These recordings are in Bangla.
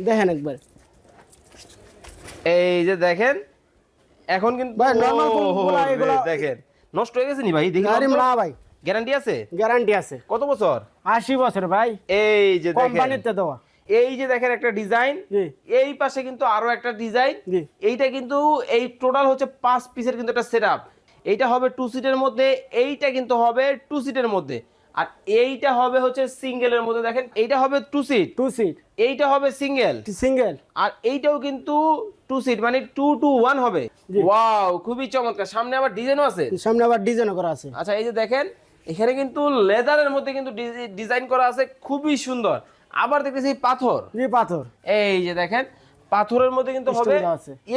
দেখেন একবার। এই যে দেখেন এখন কিন্তু ভাই, ও, এগুলো- দেখেন নষ্ট হয়ে গেছে নি ভাই? দেখি না ভাই। গ্যারান্টি আছে? গ্যারান্টি আছে। কত বছর? আশি বছর ভাই। এই যে দেখেন। কোম্পানিতে দেওয়া। এই যে দেখেন একটা ডিজাইন এই পাশে কিন্তু আরও একটা ডিজাইন এইটা কিন্তু এই টোটাল হচ্ছে পাঁচ পিসের কিন্তু একটা সেট এইটা হবে টু সিটের মধ্যে এইটা কিন্তু হবে টু সিটের মধ্যে। আর এইটা হবে হচ্ছে সিঙ্গেলের মধ্যে দেখেন এইটা হবে টু সিট টু সিট এইটা হবে সিঙ্গেল সিঙ্গেল আর এইটাও কিন্তু টু সিট মানে টু টু ওয়ান হবে। ওয়াও খুবই চমৎকার। সামনে আবার ডিজাইনও আছে? সামনে আবার ডিজাইন করা আছে। আচ্ছা এই যে দেখেন এখানে কিন্তু লেদারের মধ্যে কিন্তু ডিজাইন করা আছে খুবই সুন্দর। আবার দেখতেছি পাথর। জি পাথর। এই যে দেখেন পাথরের মধ্যে কিন্তু হবে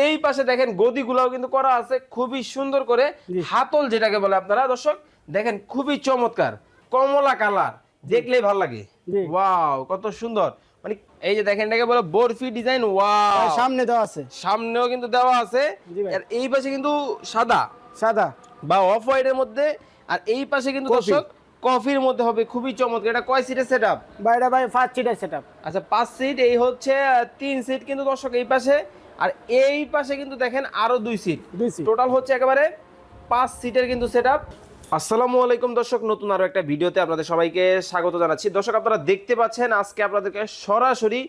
এই পাশে দেখেন গদিগুলাও কিন্তু করা আছে খুবই সুন্দর করে। হাতল যেটাকে বলে আপনারা দর্শক দেখেন খুবই চমৎকার। কমলা কালার দেখলেই ভালো লাগে। ওয়াও কত সুন্দর। মানে এই যে দেখেন এটাকে বলে বরফি ডিজাইন ওয়াও। সামনে দেওয়া আছে। সামনেও কিন্তু দেওয়া আছে। আর এই পাশে কিন্তু সাদা। সাদা। বা অফ হোয়াইটের মধ্যে আর এই পাশে কিন্তু দর্শক কফির মধ্যে হবে খুবই চমৎকার। এটা কয় সিটের সেট বাইরে ভাই ফার্স্ট সিটের সেট আপ আচ্ছা পাঁচ সিট এই হচ্ছে তিন সিট কিন্তু দর্শক এই পাশে। আর এই পাশে কিন্তু দেখেন আরও দুই সিট দুই সিট টোটাল হচ্ছে একেবারে পাঁচ সিটের কিন্তু সেট আসসালামু আলাইকুম দর্শক, নতুন আরও একটা ভিডিওতে আপনাদের সবাইকে স্বাগত জানাচ্ছি। দর্শক, আপনারা দেখতে পাচ্ছেন, আজকে আপনাদেরকে সরাসরি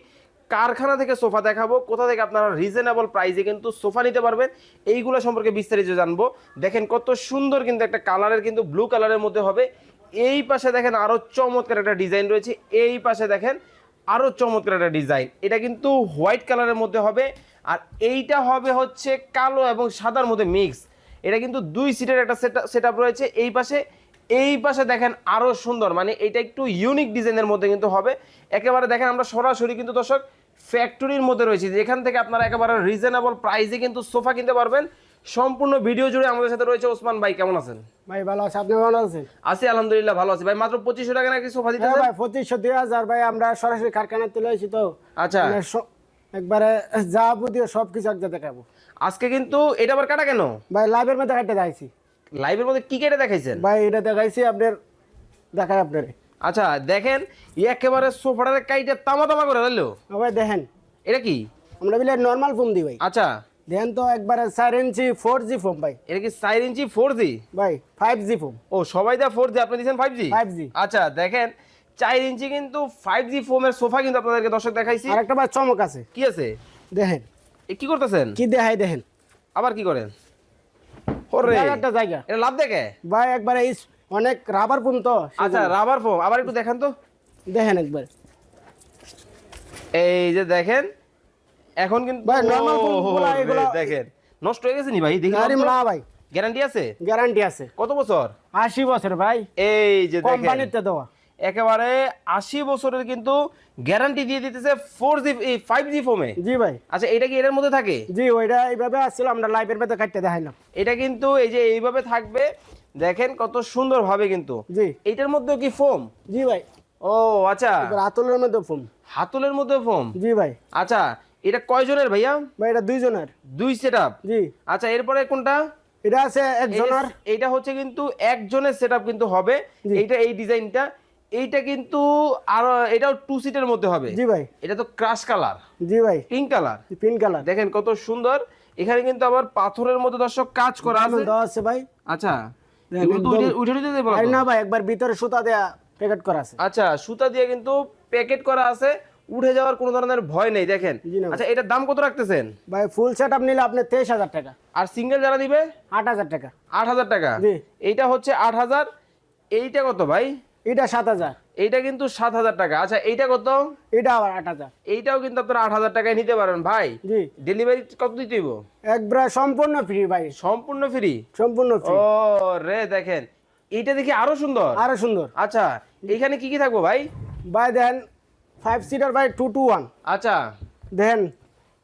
কারখানা থেকে সোফা দেখাবো। কোথা থেকে আপনারা রিজনেবল প্রাইসে কিন্তু সোফা নিতে পারবেন, এইগুলো সম্পর্কে বিস্তারিত জানব। দেখেন কত সুন্দর কিন্তু একটা কালারের কিন্তু ব্লু কালারের মধ্যে হবে। এই পাশে দেখেন আরও চমৎকার একটা ডিজাইন রয়েছে। এই পাশে দেখেন আরও চমৎকার একটা ডিজাইন এটা কিন্তু হোয়াইট কালারের মধ্যে হবে। আর এইটা হবে হচ্ছে কালো এবং সাদার মধ্যে মিক্স এটা কিন্তু দুই সিটের একটা সেট আপ রয়েছে। এই পাশে এই পাশে দেখেন আরও সুন্দর। মানে এটা একটু ইউনিক ডিজাইনের মধ্যে কিন্তু হবে। একেবারে দেখেন আমরা সরাসরি কিন্তু দর্শক ফ্যাক্টরির মধ্যে রয়েছে। যেখান থেকে আপনারা একেবারে রিজনেবল প্রাইসে কিন্তু সোফা কিনতে পারবেন। সম্পূর্ণ ভিডিও জুড়ে আমাদের সাথে রয়েছে ওসমান ভাই। কেমন আছেন? ভাই ভালো আছে। আপনি ভালো আছেন? আছি আলহামদুলিল্লাহ ভালো আছি। ভাই মাত্র পঁচিশশো টাকা নাকি সোফা দিতে হ্যাঁ ভাই পঁচিশশো দুই হাজার। ভাই আমরা সরাসরি কারখানা তুলে এসেছি তো। আচ্ছা। মানে একবারে যা বুঝিয়ে সব কিছু একদম দেখাবো। আজকে কিন্তু এটা আবার কাটা কেন? ভাই লাইভের মধ্যে কাটতে দেখাইছি। লাইভের মধ্যে কি কেটে দেখাইছেন? ভাই এটা দেখাইছি আপনার দেখায় আপনার। আচ্ছা দেখেন একেবারে সোফাটারে কাইটে তামা তামা করে দিল ভাই দেখেন। এটা কি? আমরা বলে নর্মাল ফোন দিই ভাই। আচ্ছা। দেখেন তো একবারে চার ইঞ্চি ফোর জি ফোন ভাই। এটা কি চার ইঞ্চি ফোর জি ভাই ফাইভ জি ফোন ও সবাই দা ফোর জি আপনি দিচ্ছেন ফাইভ জি 5G আচ্ছা দেখেন চার ইঞ্চি কিন্তু ফাইভ জি ফোমের সোফা কিন্তু আপনাদেরকে দর্শক দেখাইছি। আর একটা ভাই চমক আছে। কি আছে? দেখেন কি করতেছেন? কি দেখাই দেখেন। আবার কি করেন? ওরে একটা জায়গা। এটা লাভ দেখে? ভাই একবারে এই অনেক রাবার ফোন তো আচ্ছা রাবার ফোম আবার একটু দেখান তো। দেখেন একবার। এই যে দেখেন এখন কিন্তু ভাই, গুলা রে, এগুলা- দেখেন। নষ্ট হয়ে গেছে নি ভাই? দেখি না ভাই। গ্যারান্টি আছে? গ্যারান্টি আছে। কত বছর? আশি বছর ভাই। এই যে দেখেন। কোম্পানিতে দেওয়া। একেবারে আশি বছরের কিন্তু গ্যারান্টি দিয়ে দিতেছে ফোর জি ফাইভ জি ফোমে জি ভাই। আচ্ছা এটা কি এটার মধ্যে থাকে? জি ওইটা এইভাবে আসছিল আমরা লাইভের মধ্যে কাটতে দেখাইলাম। এটা কিন্তু এই যে এইভাবে থাকবে দেখেন কত সুন্দর ভাবে কিন্তু। জি। এইটার মধ্যেও কি ফোম জি ভাই। ও আচ্ছা। আতলের মধ্যে ফোম হাতুলের মধ্যে ফোম জি ভাই। আচ্ছা এটা কয়জনের ভাইয়া? ভাই এটা দুইজনের। দুই সেট জি। আচ্ছা এরপরে কোনটা? এটা আছে একজনের। এইটা হচ্ছে কিন্তু একজনের সেট কিন্তু হবে। এইটা এই ডিজাইনটা এইটা কিন্তু আরও এটাও টু সিটের মধ্যে হবে। জি ভাই। এটা তো ক্রাশ কালার জি ভাই। পিঙ্ক কালার পিঙ্ক কালার দেখেন কত সুন্দর। এখানে কিন্তু আবার পাথরের মধ্যে দর্শক কাজ করা আছে। দেওয়া আছে ভাই। আচ্ছা। উঠে উঠে দেবো। না ভাই একবার ভিতরে সুতা দেয়া প্যাকেট করা আছে। আচ্ছা সুতা দিয়ে কিন্তু প্যাকেট করা আছে। উঠে যাওয়ার কোনো ধরনের ভয় নেই দেখেন। আচ্ছা এটার দাম কত রাখতেছেন? ভাই ফুল সেট আপ নিলে আপনি তেইশ হাজার টাকা। আর সিঙ্গেল যারা দিবে? আট হাজার টাকা। আট হাজার টাকা। জি। এইটা হচ্ছে আট হাজার। এইটা কত ভাই? এটা সাত হাজার। এইটা কিন্তু সাত হাজার টাকা। আচ্ছা এইটা কত? এটা আবার আট হাজার। এইটাও কিন্তু আপনারা আট হাজার টাকায় নিতে পারেন। ভাই জি। ডেলিভারি কত দিতে একবার সম্পূর্ণ ফ্রি ভাই। সম্পূর্ণ ফ্রি সম্পূর্ণ ফ্রি ও রে দেখেন। এইটা দেখি আরও সুন্দর। আরও সুন্দর। আচ্ছা এইখানে কি কি থাকব ভাই? ভাই দেন ফাইভ সিটার ভাই টু টু ওয়ান আচ্ছা। দেন।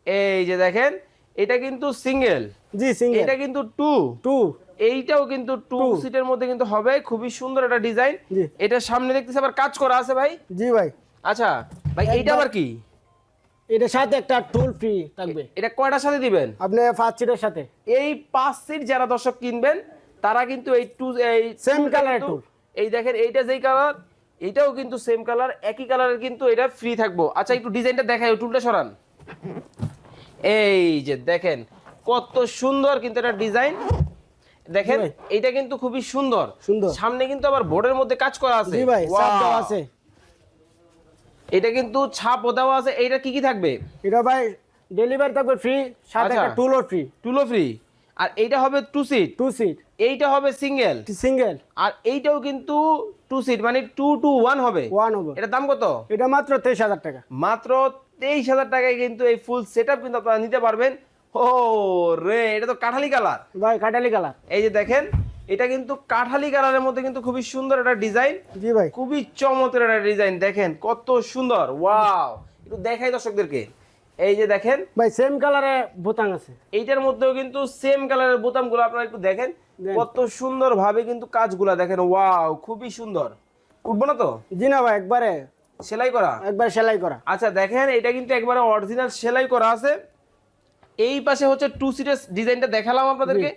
এই যে দেখেন এটা কিন্তু সিঙ্গেল জি সিঙ্গেল এটা কিন্তু টু টু এইটাও কিন্তু টু সিটের মধ্যে কিন্তু হবে। খুবই সুন্দর একটা ডিজাইন এটা সামনে দেখতেছি আবার কাজ করা আছে ভাই। জি ভাই। আচ্ছা ভাই এইটা আবার কি? এটার সাথে একটা টুল ফ্রি থাকবে। এটা কয়টার সাথে দিবেন? আপনি ফার্স্ট সিটের সাথে। এই পাঁচ সিট যারা দর্শক কিনবেন তারা কিন্তু এই টু এই colour কিন্তু- tool। এই দেখেন এইটা যেই কালার এটাও কিন্তু সেম কালার একই কালারের কিন্তু এটা ফ্রি থাকব। আচ্ছা একটু ডিজাইনটা দেখাই টুলটা সরান। এই যে দেখেন কত সুন্দর কিন্তু এটা ডিজাইন দেখেন এটা কিন্তু খুবই সুন্দর। সুন্দর। সামনে কিন্তু আবার বোর্ডের মধ্যে কাজ করা আছে। জি ভাই চাপ দেওয়া আছে। এটা কিন্তু ছাপ দেওয়া আছে। এটা কি কি থাকবে? এটা ভাই ডেলিভারি থাকবে ফ্রি সাথে আচ্ছা। একটা টুলও ফ্রি। টুলো ফ্রি। আর এইটা হবে টু সিট। Two seat. এইটা হবে সিঙ্গেল। সিঙ্গেল। আর এইটাও কিন্তু টু সিট মানে টু টু ওয়ান হবে। ওয়ান হবে। এটার দাম কত? এটা মাত্র তেইশ হাজার টাকা। মাত্র তেইশ হাজার টাকায় কিন্তু এই ফুল সেট কিন্তু আপনারা নিতে পারবেন। ও রে এটা তো কাঠালি কালার। ভাই কাটালি কালার। এই যে দেখেন এটা কিন্তু কাঠালি কালারের মধ্যে কিন্তু খুবই সুন্দর একটা ডিজাইন। জি ভাই। খুবই চমৎকার একটা ডিজাইন দেখেন কত সুন্দর ওয়াও। একটু দেখাই দর্শকদেরকে। এই যে দেখেন ভাই সেম কালারে বোতাম আছে। এইটার মধ্যেও কিন্তু সেম কালারের বোতামগুলো আপনারা একটু দেখেন। কত সুন্দর ভাবে কিন্তু কাজগুলা দেখেন ওয়াও খুবই সুন্দর। উঠবো না তো? জি না ভাই একবারে। সেলাই করা? একবার সেলাই করা। আচ্ছা দেখেন এটা কিন্তু একবারে অরিজিনাল সেলাই করা আছে। এই পাশে হচ্ছে টু সিটের ডিজাইনটা দেখালাম আপনাদেরকে।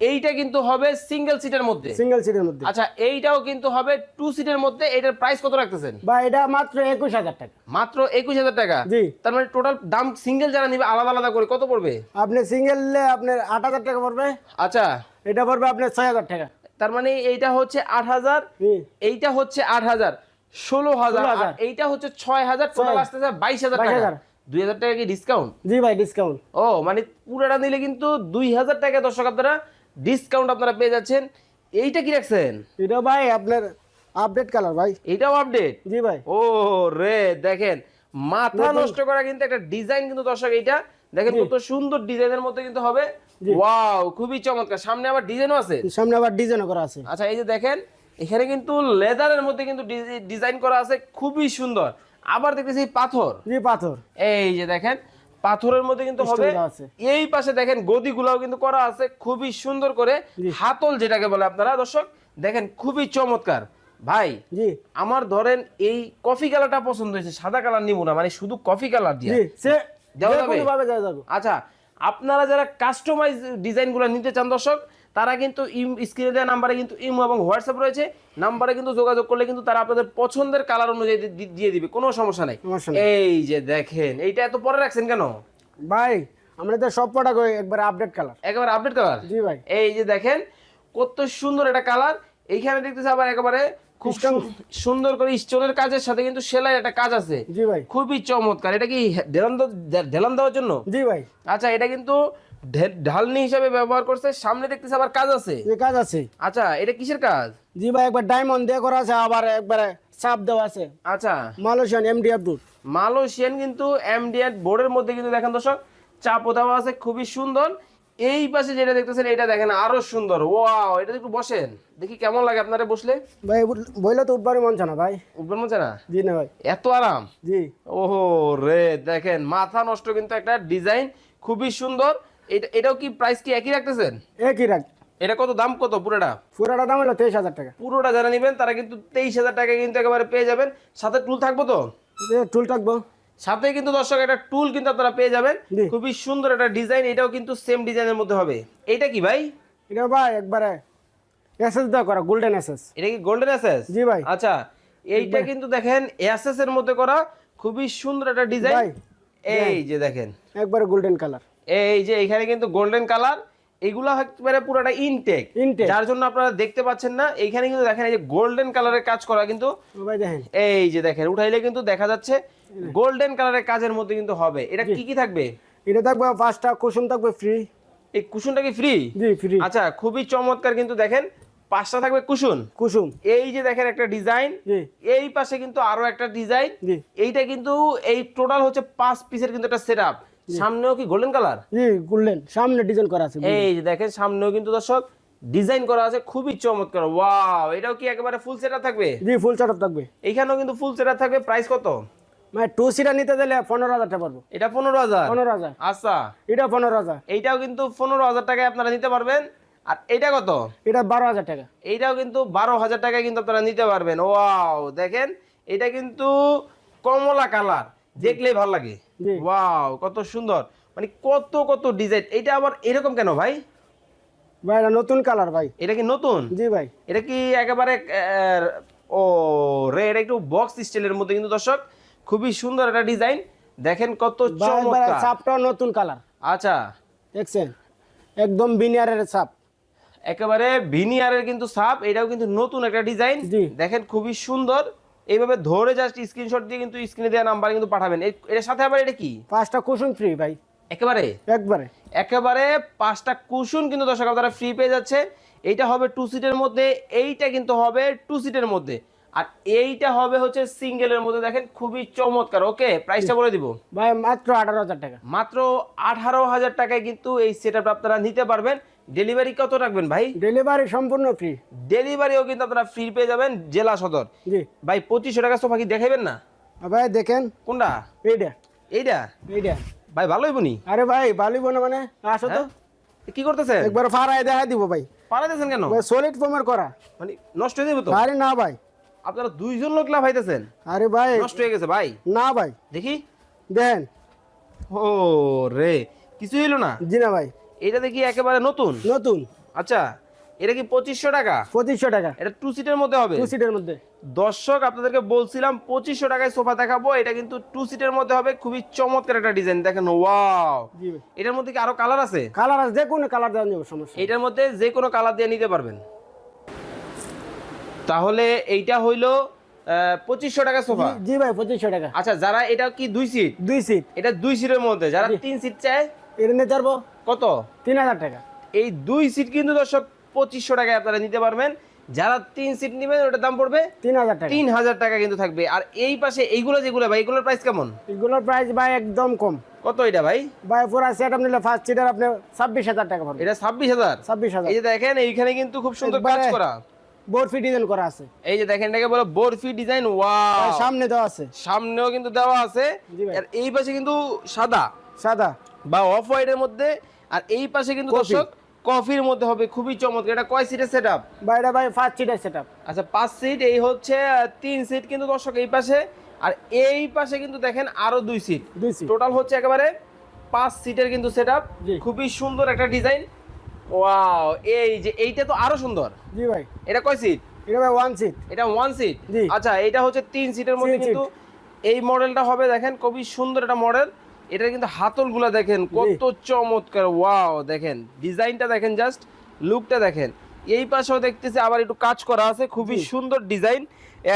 এইটা কিন্তু হবে সিঙ্গেল সিটের মধ্যে। সিঙ্গেল সিটের মধ্যে। আচ্ছা এইটাও কিন্তু হবে টু সিটের মধ্যে। এটার প্রাইস কত রাখতেছেন? ভাই এটা মাত্র একুশ হাজার টাকা। মাত্র একুশ হাজার টাকা? জি। তার মানে টোটাল দাম সিঙ্গেল যারা নিবে আলাদা আলাদা করে কত পড়বে? আপনি সিঙ্গেল আপনার আট হাজার টাকা পড়বে। আচ্ছা। এটা পড়বে আপনার ছয় হাজার টাকা। তার মানে এইটা হচ্ছে আট হাজার। জি। এইটা হচ্ছে আট হাজার। ষোলো হাজার। 16,000 আর এইটা হচ্ছে ছয় হাজার। টোটাল। আসতেছে হাজার 22,000 টাকা। দুই হাজার টাকা কি ডিসকাউন্ট জি ভাই ডিসকাউন্ট ও মানে পুরাটা নিলে কিন্তু দুই হাজার টাকা দর্শক আপনারা ডিসকাউন্ট আপনারা পেয়ে যাচ্ছেন। এইটা কি রাখছেন? এটা ভাই আপনার আপডেট কালার ভাই। এইটাও আপডেট জি ভাই। ও রে দেখেন মাথা নষ্ট করা কিন্তু একটা ডিজাইন কিন্তু দর্শক এইটা। দেখেন কত সুন্দর ডিজাইনের মধ্যে কিন্তু হবে। ওয়াও খুবই চমৎকার। সামনে আবার ডিজাইনও আছে? সামনে আবার ডিজাইনও করা আছে। আচ্ছা এই যে দেখেন এখানে কিন্তু লেদারের মধ্যে কিন্তু ডিজি- ডিজাইন করা আছে। খুবই সুন্দর। আবার দেখতেছি পাথর। জি পাথর। এই যে দেখেন পাথরের মধ্যে কিন্তু হবে। এই পাশে দেখেন গদিগুলাও কিন্তু করা আছে খুবই সুন্দর করে। হাতল যেটাকে বলে আপনারা দর্শক দেখেন খুবই চমৎকার। ভাই জি। আমার ধরেন এই কফি কালারটা পছন্দ হয়েছে সাদা কালার নিব না মানে শুধু কফি কালার দিয়ে। আচ্ছা আপনারা যারা কাস্টমাইজ ডিজাইন ডিজাইনগুলো নিতে চান দর্শক তারা কিন্তু স্ক্রিনে দেওয়া নাম্বারে কিন্তু ইমো এবং হোয়াটসঅ্যাপ রয়েছে। নাম্বারে কিন্তু যোগাযোগ করলে কিন্তু তারা আপনাদের পছন্দের কালার অনুযায়ী দিয়ে দিবে। কোনো সমস্যা নাই। এই যে দেখেন এইটা এত পরে রাখছেন কেন? ভাই আমরা তো সব প্রোডাক্ট একবার আপডেট কালার একবার আপডেট কালার জি ভাই। এই যে দেখেন কত সুন্দর একটা কালার এইখানে দেখতেছে আবার একেবারে খুব সুন্দর করে স্টোনের কাজের সাথে কিন্তু সেলাই একটা কাজ আছে। জি ভাই। খুবই চমৎকার। এটা কি ঢেলান ঢেলান দেওয়ার জন্য? জি ভাই। আচ্ছা এটা কিন্তু ঢালনি হিসাবে ব্যবহার করছে। সামনে দেখতেছে আবার কাজ আছে। কাজ আছে। আচ্ছা এটা কিসের কাজ? জি ভাই একবার ডায়মন্ড দিয়ে করা আছে আবার একবারে চাপ দেওয়া আছে। আচ্ছা। মালয়েশিয়ান এমডি আব্দুল মালয়েশিয়ান কিন্তু এমডিএন বোর্ডের মধ্যে কিন্তু দেখেন দর্শক চাপ দেওয়া আছে খুবই সুন্দর। এই পাশে যেটা দেখতেছেন এটা দেখেন আরও সুন্দর। ওয়াও এটা একটু বসেন। দেখি কেমন লাগে আপনারা বসলে। ভাই বইলে তো উঠবারই মন চায় না ভাই। উঠবেন মনে না? জি না ভাই। এত আরাম? জি। ওহো রে দেখেন মাথা নষ্ট কিন্তু একটা ডিজাইন খুবই সুন্দর। এটা এটাও কি প্রাইস কি একই রাখতেছেন? একই রাখ এটা কত দাম কত পুরোটা? পুরাটা দাম হলো তেইশ হাজার টাকা। পুরোটা যারা নেবেন তারা কিন্তু তেইশ হাজার টাকা কিন্তু একেবারে পেয়ে যাবেন। সাথে টুল থাকব তো? টুল থাকব। সাথে কিন্তু দর্শক একটা টুল কিন্তু আপনারা পেয়ে যাবেন। খুবই সুন্দর একটা ডিজাইন এটাও কিন্তু সেম ডিজাইনের মধ্যে হবে। এটা কি ভাই? এটা ভাই একবারে এসএস দেওয়া করা গোল্ডেন এসএস। এটা কি গোল্ডেন অ্যাসেস জি ভাই। আচ্ছা এইটা কিন্তু দেখেন এসএস এর মধ্যে করা খুবই সুন্দর একটা ডিজাইন এই যে দেখেন। একবারে গোল্ডেন কালার এই যে এখানে কিন্তু গোল্ডেন কালার এগুলো একেবারে পুরোটা ইনটেক Intake। যার জন্য আপনারা দেখতে পাচ্ছেন না এইখানে কিন্তু দেখেন এই যে গোল্ডেন কালারের কাজ করা কিন্তু ভাই দেখেন। এই যে দেখেন উঠাইলে কিন্তু দেখা যাচ্ছে গোল্ডেন কালারের কাজের মধ্যে কিন্তু হবে। এটা কি কি থাকবে? এটা থাকবে পাঁচটা কুসুম থাকবে ফ্রি এই কুশনটা কি ফ্রি জি ফ্রি আচ্ছা খুবই চমৎকার কিন্তু দেখেন পাঁচটা থাকবে কুশন কুসুম। এই যে দেখেন একটা ডিজাইন জি। এই পাশে কিন্তু আরও একটা ডিজাইন জি। এইটা কিন্তু এই টোটাল হচ্ছে পাঁচ পিসের কিন্তু একটা সেট সামনেও কি গোল্ডেন কালার জি গোল্ডেন সামনে ডিজাইন করা আছে এই যে দেখেন সামনেও কিন্তু দর্শক ডিজাইন করা আছে খুবই চমৎকার। ওয়াও এটাও কি একেবারে ফুল সেট থাকবে? জি ফুল চাটপ থাকবে। এইখানেও কিন্তু ফুল সেট থাকবে। প্রাইস কত? মানে টু সিটা নিতে দিলে পনেরো হাজার টাকা পারব এটা পনেরো হাজার? পনেরো হাজার। আচ্ছা। এটা পনেরো হাজার। এইটাও কিন্তু পনেরো হাজার টাকায় আপনারা নিতে পারবেন। আর এটা কত? এটা বারো হাজার টাকা। এইটাও কিন্তু বারো হাজার টাকায় কিন্তু আপনারা নিতে পারবেন। ওয়াও দেখেন এটা কিন্তু কমলা কালার। দেখলেই ভালো লাগে। ওয়াও কত সুন্দর। মানে কত কত ডিজাইন। এটা আবার এরকম কেন ভাই? ভাই এটা নতুন কালার ভাই। এটা কি নতুন? জি ভাই। এটা কি একেবারে ও রে এটা একটু বক্স স্টাইলের মধ্যে কিন্তু দর্শক। খুবই সুন্দর একটা ডিজাইন। দেখেন কত চমৎকার। চাপটাও নতুন কালার। আচ্ছা। দেখছেন? একদম বিনিয়ারের চাপ একেবারে ভিনিয়ারের কিন্তু সাপ এটাও কিন্তু নতুন একটা ডিজাইন। দেখেন খুবই সুন্দর। এইভাবে ধরে জাস্ট স্ক্রিনশট দিয়ে কিন্তু স্ক্রিনে দেওয়া নাম্বার কিন্তু পাঠাবেন। এর- সাথে আবার এটা কি? পাঁচটা কুসুম ফ্রি ভাই। একেবারে? একবারে। একেবারে পাঁচটা কুশন কিন্তু দর্শক আপনারা ফ্রি পেয়ে যাচ্ছে। এইটা হবে টু সিটের মধ্যে এইটা কিন্তু হবে টু সিটের মধ্যে। আর এইটা হবে হচ্ছে সিঙ্গেলের মধ্যে দেখেন খুবই চমৎকার। ওকে প্রাইসটা বলে দিব। ভাই মাত্র আঠারো হাজার টাকা। মাত্র আঠারো হাজার টাকায় কিন্তু এই সেট আপনারা নিতে পারবেন। ডেলিভারি কত রাখবেন ভাই? ডেলিভারি সম্পূর্ণ ফ্রি ডেলিভারিও কিন্তু আপনারা ফ্রি পেয়ে যাবেন জেলা সদর। জি। ভাই পঁচিশশো টাকা সোফা কি দেখাবেন না? ভাই দেখেন। কোনটা? এইটা। এইটা? এইটা। ভাই ভালো হইবনি আরে ভাই বালিব না মানে? আসো তো। হ্যাঁ? কি করতেছেন? একবার ফারায় দেখা দিব ভাই। পারা দিয়েছেন কেন? ভাই সলিড ফোমের করা। মানে নষ্ট হয়ে যাবে তো? আরে না ভাই। আপনারা দুইজন লোক লাফাইতেছেন? আরে ভাই। নষ্ট হয়ে গেছে ভাই। না ভাই। দেখি। দেখেন। ও রে কিছু হইল না? জি না ভাই। এটা দেখি একেবারে নতুন? নতুন। আচ্ছা এটা কি পঁচিশশো টাকা? পঁচিশশো টাকা। এটা টু সিটের মধ্যে হবে? টু সিটের মধ্যে। দর্শক আপনাদেরকে বলছিলাম পঁচিশশো টাকায় সোফা দেখাবো। এটা কিন্তু টু সিটের মধ্যে হবে। খুবই চমৎকার একটা ডিজাইন দেখেন ওয়াও জি এটার মধ্যে কি আরও কালার আছে? কালার আছে যে কোনো কালার দেওয়া যাবে সমস্যা এটার মধ্যে যে কোনো কালার দিয়ে নিতে পারবেন। তাহলে এইটা হইল পঁচিশশো টাকা সোফা। জি- ভাই পঁচিশশো টাকা। আচ্ছা যারা এটা কি দুই সিট দুই সিট এটা দুই সিটের মধ্যে। যারা তিন সিট চায় এটা নিতে পারব কত? তিন হাজার টাকা। এই দুই সিট কিন্তু দর্শক পঁচিশশো টাকায় আপনারা নিতে পারবেন। যারা তিন সিট নেবেন ওটার দাম পড়বে তিন হাজার টাকা। তিন হাজার টাকা কিন্তু থাকবে। আর এই পাশে এইগুলো যেগুলো ভাই এগুলোর প্রাইস কেমন? এগুলোর প্রাইস ভাই একদম কম। কত এটা ভাই? ভাই পুরো সেট আপনি ফার্স্ট সিটার আপনি ছাব্বিশ হাজার টাকা পাবেন এটা ছাব্বিশ হাজার? ছাব্বিশ হাজার। এই যে দেখেন এইখানে কিন্তু খুব সুন্দর কাজ করা। বোর্ড ফি ডিজাইন করা আছে। এই যে দেখেন এটাকে বলে বরফি ডিজাইন ওয়াও। সামনে দেওয়া আছে। সামনেও কিন্তু দেওয়া আছে। আর এই পাশে কিন্তু সাদা। সাদা। বা অফ হোয়াইটের মধ্যে। আর এই পাশে কিন্তু দর্শক কফির মধ্যে হবে খুবই চমৎকার। এটা কয় সিটের সেট ভাই এটা ভাই ফার্স্ট সিটার সেট আপ আচ্ছা পাঁচ সিট এই হচ্ছে তিন সিট কিন্তু দর্শক এই পাশে। আর এই পাশে কিন্তু দেখেন আরও দুই সিট দুই সিট টোটাল হচ্ছে একেবারে পাঁচ সিটের কিন্তু সেট জি। খুবই সুন্দর একটা ডিজাইন ওয়াও এই যে এইটা তো আরও সুন্দর। জি ভাই। এটা কয় সিট এটা ভাই ওয়ান সিট এটা ওয়ান সিট আচ্ছা এটা হচ্ছে তিন সিটের মধ্যে কিন্তু এই মডেলটা হবে দেখেন খুবই সুন্দর একটা মডেল এটা কিন্তু হাতলগুলা দেখেন কত চমৎকার। ওয়াও দেখেন ডিজাইনটা দেখেন জাস্ট লুকটা দেখেন। এই পাশেও দেখতেছি আবার একটু কাজ করা আছে খুবই সুন্দর ডিজাইন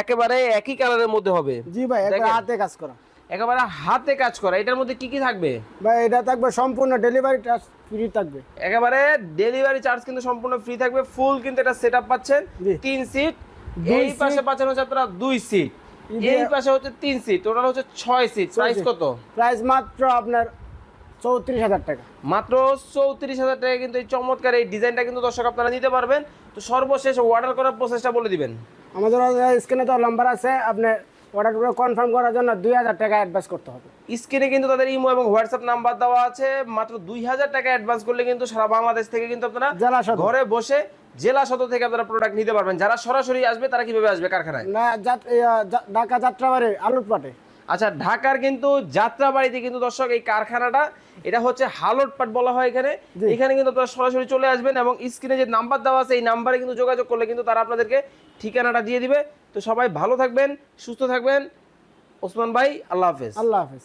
একেবারে একই কালারের মধ্যে হবে। জি ভাই হাতে কাজ করা। একেবারে হাতে কাজ করা। এটার মধ্যে কি কি থাকবে? ভাই এটা থাকবে সম্পূর্ণ ডেলিভারি ফ্রি থাকবে। একেবারে ডেলিভারি চার্জ কিন্তু সম্পূর্ণ ফ্রি থাকবে। ফুল কিন্তু এটা সেট পাচ্ছেন। তিন সিট এই পাশে পাচ্ছেন হচ্ছে আপনারা দুই সিট এই পাশে হচ্ছে তিন সিট টোটাল হচ্ছে ছয় সিট প্রাইস কত? প্রাইস মাত্র আপনার চৌত্রিশ হাজার টাকা। মাত্র চৌত্রিশ হাজার টাকা কিন্তু এই চমৎকার এই ডিজাইনটা কিন্তু দর্শক আপনারা নিতে পারবেন। তো সর্বশেষ অর্ডার করার প্রসেসটা বলে দিবেন। আমাদের স্ক্রিনে তো নাম্বার আছে। আপনি অর্ডার করে কনফার্ম করার জন্য দুই হাজার টাকা অ্যাডভান্স করতে হবে। স্ক্রিনে কিন্তু তাদের ইমো এবং হোয়াটসঅ্যাপ নাম্বার দেওয়া আছে মাত্র দুই হাজার টাকা অ্যাডভান্স করলে কিন্তু সারা বাংলাদেশ থেকে কিন্তু আপনারা জেলা ঘরে বসে জেলা সদর থেকে আপনারা প্রোডাক্ট নিতে পারবেন। যারা সরাসরি আসবে তারা কীভাবে আসবে কারখানায়? না ঢাকা যাত্রাবাড়ি আলুর পাটে আচ্ছা ঢাকার কিন্তু যাত্রাবাড়িতে কিন্তু দর্শক এই কারখানাটা এটা হচ্ছে হালট পাট বলা হয় এখানে। এখানে কিন্তু আপনারা সরাসরি চলে আসবেন এবং স্ক্রিনে যে নাম্বার দেওয়া আছে এই নাম্বারে কিন্তু যোগাযোগ করলে কিন্তু তারা আপনাদেরকে ঠিকানাটা দিয়ে দিবে। তো সবাই ভালো থাকবেন সুস্থ থাকবেন। ওসমান ভাই আল্লাহ হাফেজ। আল্লাহ হাফেজ।